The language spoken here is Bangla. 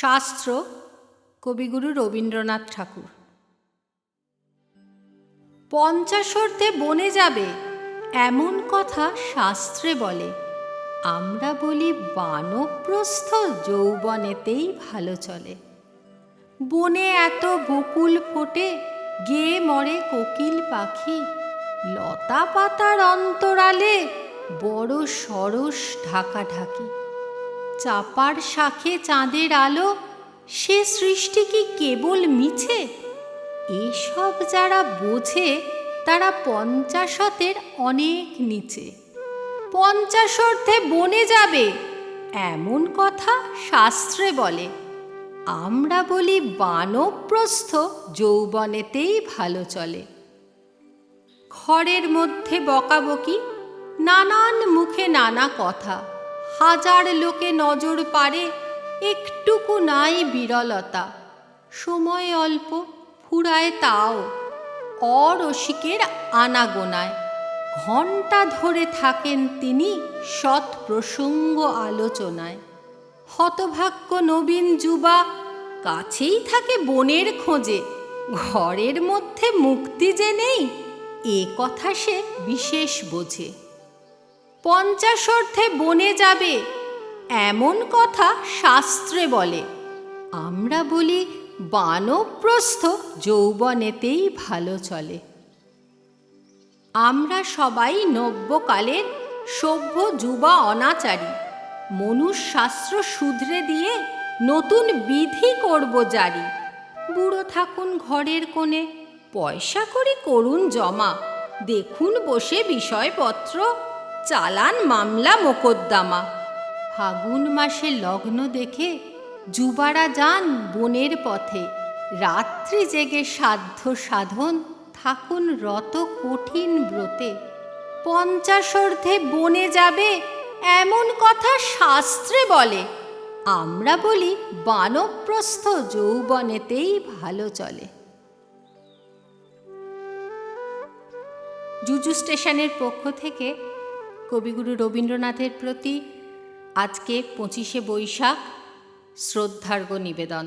শাস্ত্র কবিগুরু রবীন্দ্রনাথ ঠাকুর। পঞ্চাশর্ধে বনে যাবে, এমন কথা শাস্ত্রে বলে, আমরা বলি বানপ্রস্থ যৌবনেতেই ভালো চলে। বনে এত বকুল ফোটে, গেয়ে মরে কোকিল পাখি লতা পাতার অন্তরালে বড় সরস ঢাকাঢাকি। চাপার শাখে চাঁদের আলো, সে সৃষ্টি কি কেবল মিছে? এসব যারা বোঝে, তারা পঞ্চাশতের অনেক নিচে। পঞ্চাশর্ধে বনে যাবে, এমন কথা শাস্ত্রে বলে। আমরা বলি বানপ্রস্থ, যৌবনেতেই ভালো চলে। ঘরের মধ্যে বকাবকি, নানান মুখে নানা কথা। হাজার লোকে নজর পারে একটুকু নাই বিরলতা। সময় অল্প, ফুরায় তাও। অরসিকের আনাগোনায়। ঘণ্টা ধরে থাকেন তিনি সৎ প্রসঙ্গ আলোচনায়। হতভাগ্য নবীন যুবা কাছেই থাকে বনের খোঁজে। ঘরের মধ্যে মুক্তি যে নেই এ কথা সে বিশেষ বোঝে। পঞ্চাশর্ধে বনে যাবে, এমন কথা শাস্ত্রে বলে। আমরা বলি, বানপ্রস্থ যৌবনেতেই ভালো চলে। আমরা সবাই নব্যকালের সভ্য যুবা অনাচারী। মনুশাস্ত্র শুধরে দিয়ে নতুন বিধি করব জারি। বুড়ো থাকুন ঘরের কোণে, পয়সা করে করুন জমা। দেখুন বসে বিষয়পত্র। চালান মামলা মোকদ্দমা। ফাগুন মাসে লগ্ন দেখে যুবারা যান বনের পথে। রাত্রি জেগে সাধ্য সাধন থাকুন রত কঠিন ব্রতে। পঞ্চাশর্ধে বনে যাবে এমন কথা শাস্ত্রে বলে। আমরা বলি বানপ্রস্থ যৌবনেতেই ভালো চলে। জুজু স্টেশনের পক্ষ থেকে কবিগুরু রবীন্দ্রনাথের প্রতি আজকে পঁচিশে বৈশাখ শ্রদ্ধার্ঘ নিবেদন।